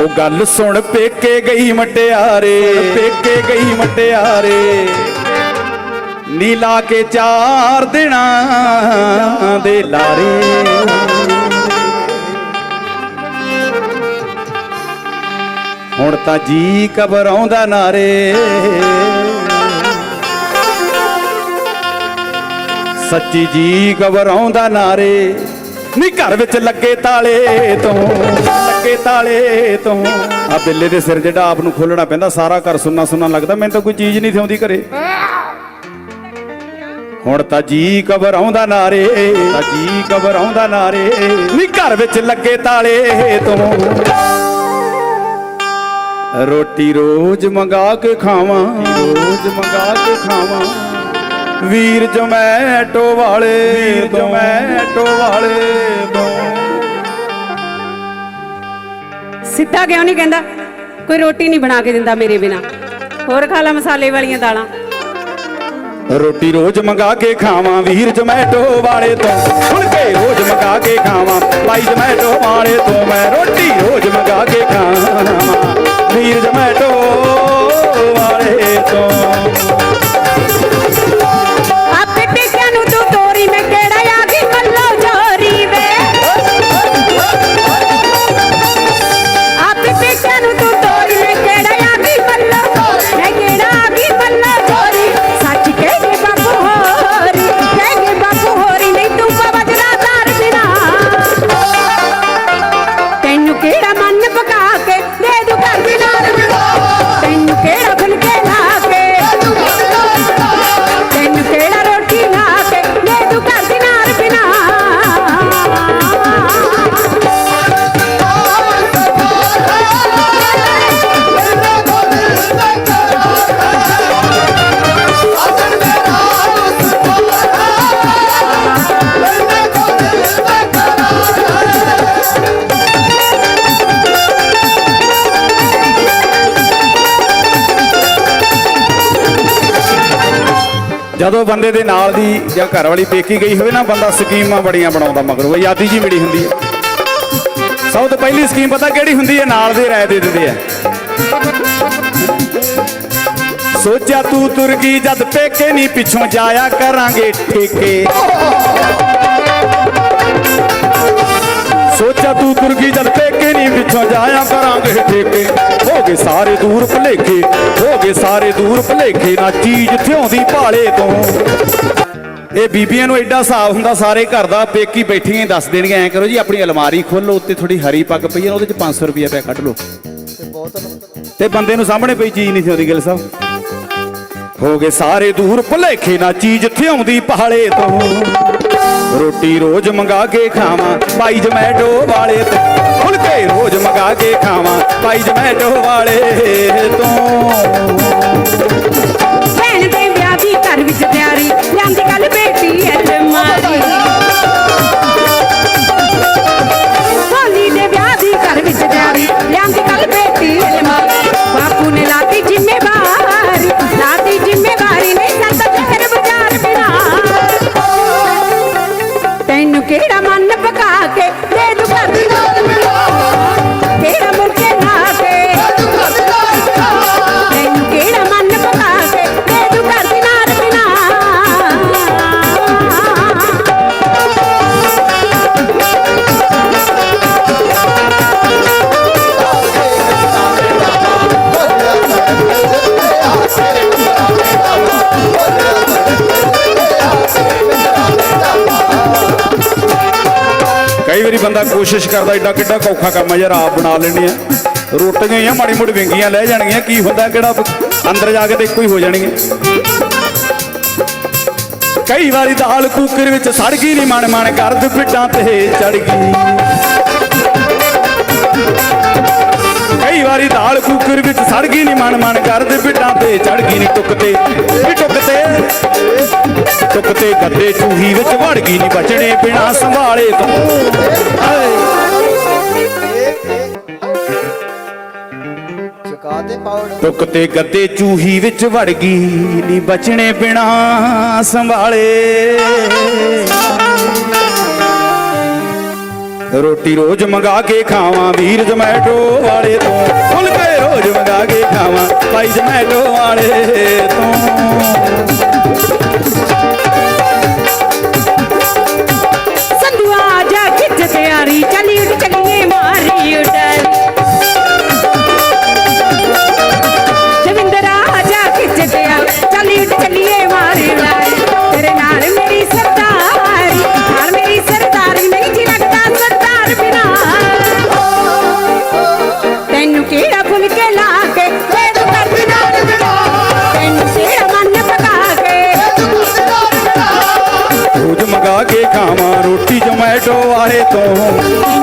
ਉਹ ਗੱਲ ਸੁਣ ਪੇਕੇ ਗਈ ਮਟਿਆਰੇ। ਪੇਕੇ ਗਈ ਮਟਿਆਰੇ। ਨੀ ਲਾ ਕੇ ਚਾਰ ਦਿਨਾਂ ਦੇ ਲਾਰੇ। ਹੁਣ ਤਾਂ ਜੀ ਘਬਰਾਉਂਦਾ ਨਾਰੇ। ਸੱਚੀ ਜੀ ਘਬਰਾਉਂਦਾ ਨਾਰੇ। ਨੀ ਘਰ ਵਿੱਚ ਲੱਗੇ ਤਾਲੇ ਤੋਂ, ਲੱਗੇ ਤਾਲੇ ਤੋਂ। ਆ ਬਿੱਲੇ ਦੇ ਸਿਰ ਜਿਹੜਾ ਆਪ ਨੂੰ ਖੋਲਣਾ ਪੈਂਦਾ, ਸਾਰਾ ਘਰ ਸੁੰਨਾ ਸੁੰਨਾ ਲੱਗਦਾ, ਮੈਨੂੰ ਤਾਂ ਕੋਈ ਚੀਜ਼ ਨਹੀਂ ਥਿਉਂਦੀ ਘਰੇ। ਹੁਣ ਤਾਂ ਜੀ ਕਬਰ ਆਉਂਦਾ ਨਾਰੇ, ਤਾਂ ਜੀ ਘਬਰਾਉਂਦਾ ਨਾਰੇ। ਨੀ ਘਰ ਵਿੱਚ ਲੱਗੇ ਤਾਲੇ ਤੋਂ। ਰੋਟੀ ਰੋਜ਼ ਮੰਗਾ ਕੇ ਖਾਵਾਂ, ਰੋਜ਼ ਮੰਗਾ ਕੇ ਖਾਵਾਂ। ਵੀਰ ਜਮੈਟੋ ਵਾਲੇ ਵੀਰ ਜਮੈਟੋ ਵਾਲੇ ਤੋਂ। ਸਿੱਧਾ ਕਿਉਂ ਨਹੀਂ ਕਹਿੰਦਾ? ਕੋਈ ਰੋਟੀ ਨਹੀਂ ਬਣਾ ਕੇ ਦਿੰਦਾ ਮੇਰੇ ਬਿਨਾ। ਹੋਰ ਖਾ ਲਾ ਮਸਾਲੇ ਵਾਲੀਆਂ ਦਾਲਾਂ। ਰੋਟੀ ਰੋਜ਼ ਮੰਗਾ ਕੇ ਖਾਵਾਂ ਵੀਰ ਜਮੈਟੋ ਵਾਲੇ ਤੋਂ। ਹੁਣ ਕੇ ਰੋਜ਼ ਮੰਗਾ ਕੇ ਖਾਵਾਂ ਭਾਈ ਜਮੈਟੋ ਵਾਲੇ ਤੋਂ। ਮੈਂ ਰੋਟੀ ਰੋਜ਼ ਮੰਗਾ ਕੇ ਖਾਵਾਂ ਵੀਰ ਜਮੈਟੋ ਜਦੋਂ ਬੰਦੇ ਦੇ ਨਾਲ ਦੀ ਜਾਂ ਘਰ ਵਾਲੀ ਪੇਕੀ ਗਈ ਹੋਵੇ ਨਾ, ਬੰਦਾ ਸਕੀਮਾਂ ਬੜੀਆਂ ਬਣਾਉਂਦਾ ਮਗਰੋਂ ਆਜ਼ਾਦੀ ਜੀ ਮਿਲੀ ਹੁੰਦੀ ਹੈ। ਸਭ ਤੋਂ ਪਹਿਲੀ ਸਕੀਮ ਪਤਾ ਕਿਹੜੀ ਹੁੰਦੀ ਹੈ? ਨਾਲ ਦੇ ਰਾਏ ਦੇ ਦਿੰਦੇ ਆ। ਸੋਚਿਆ ਤੂੰ ਤੁਰ ਗਈ, ਜਦ ਪੇਕੇ ਨਹੀਂ ਪਿੱਛੋਂ ਜਾਇਆ ਕਰਾਂਗੇ ਠੇਕੇ। ਸੋਚਿਆ ਤੂੰ ਤੁਰ ਗਈ, ਜਦ ਪੇਕੇ ਨਹੀਂ ਪਿੱਛੋਂ ਜਾਇਆ ਕਰਾਂਗੇ ਠੇਕੇ। ਗਏ ਸਾਰੇ ਦੂਰ ਭਲੇਖੇ, ਹੋ ਗਏ ਸਾਰੇ ਦੂਰ ਭਲੇਖੇ, ਨਾ ਚੀਜ਼ ਥਿਉਂਦੀ ਭਾਲੇ ਤੋਂ। ਇਹ ਬੀਬੀਆਂ ਨੂੰ ਐਡਾ ਹਿਸਾਬ ਹੁੰਦਾ, ਸਾਰੇ ਘਰ ਦਾ ਪੇਕੀ ਬੈਠੀਆਂ ਦੱਸ ਦੇਣਗੀਆਂ, ਐ ਕਰੋ ਜੀ, ਆਪਣੀ ਅਲਮਾਰੀ ਖੋਲੋ, ਉੱਤੇ ਥੋੜੀ ਹਰੀ ਪੱਗ ਪਈ ਹੈ ਉਹਦੇ ਚ 500 ਰੁਪਏ ਪਿਆ ਕੱਢ ਲਓ। ਤੇ ਬੰਦੇ ਨੂੰ ਸਾਹਮਣੇ ਪਈ ਚੀਜ਼ ਨਹੀਂ ਉਹਦੀ ਗਿਲ ਸਾਹਿਬ। ਹੋ ਗਏ ਸਾਰੇ ਦੂਰ ਭੁਲੇਖੇ, ਨਾ ਚੀਜ਼ ਥਿਉਂਦੀ ਪਹਾੜੇ ਤੋਂ। ਰੋਟੀ ਰੋਜ਼ ਮੰਗਾ ਕੇ ਖਾਵਾਂ। ਭਾਈ ਜਮੈਟੋ ਵਾਲੇ ਤੋਂ ਫੁਲਕੇ ਰੋਜ਼ ਮੰਗਾ ਕੇ ਖਾਵਾਂ। ਭਾਈ ਜਮੈਟੋ ਵਾਲੇ ਤੋਂ ਭੈਣ ਦੇ ਵਿਆਹ ਦੀ ਘਰ ਵਿੱਚ ਵਾਰੀ ਬੰਦਾ ਕੋਸ਼ਿਸ਼ ਕਰਦਾ ਏਡਾ ਕਿੱਡਾ ਔਖਾ ਕੰਮ ਆ ਯਾਰ, ਆਪ ਬਣਾ ਲੈਣੇ ਆ। ਰੋਟੀਆਂ ਹੀ ਆ, ਮਾੜੀ ਮੋੜੀ ਵਿੰਗੀਆਂ ਲੈ ਜਾਣਗੀਆਂ, ਕੀ ਹੁੰਦਾ ਕਿਹੜਾ ਅੰਦਰ ਜਾ ਕੇ ਤੇ ਇੱਕੋ ਹੀ ਹੋ ਜਾਣਗੀਆਂ। ਕਈ ਵਾਰੀ ਦਾਲ ਕੁੱਕਰ ਵਿੱਚ ਸੜ ਗਈ ਨਹੀਂ ਮਨ ਮਨ ਕਰਦ ਪਿੱਡਾਂ ਤੇ ਚੜ ਗਈ। ਕਈ ਵਾਰੀ ਦਾਲ ਕੂਕਰ ਵਿੱਚ ਸੜ ਗਈ ਨਹੀਂ ਮਨ ਮਨ ਕਰਦ ਪਿੱਡਾਂ ਤੇ ਚੜ ਗਈ ਨਹੀਂ ਟੁੱਕ ਤੇ, ਵੀ ਟੁੱਕ ਤੇ। ਤੁਕ ਗੱਦੇ ਚੂਹੀ ਵਿੱਚ ਵੜ ਗਈ ਨਹੀਂ ਬਚਣੇ ਬਿਨਾ ਸੰਭਾਲੇ ਤੋਂ। ਤੁਕ ਗੱਦੇ ਚੂਹੀ ਵਿੱਚ ਵੜ ਗਈ ਨਹੀਂ ਬਚਣੇ ਬਿਨਾ ਸੰਭਾਲੇ। ਰੋਟੀ ਰੋਜ਼ ਮੰਗਾ ਕੇ ਖਾਵਾਂ, ਵੀਰ ਜਮੈਟੋ ਵਾਲੇ ਤੋਂ। ਜਾਵਾਂ ਭਾਈ ਜਮੈਲੋ ਵਾਲੇ ਤੋਂ। ਸੰਧੂਆ ਜਾ ਖਿੱਚ ਤਿਆਰੀ সোয়ারে তো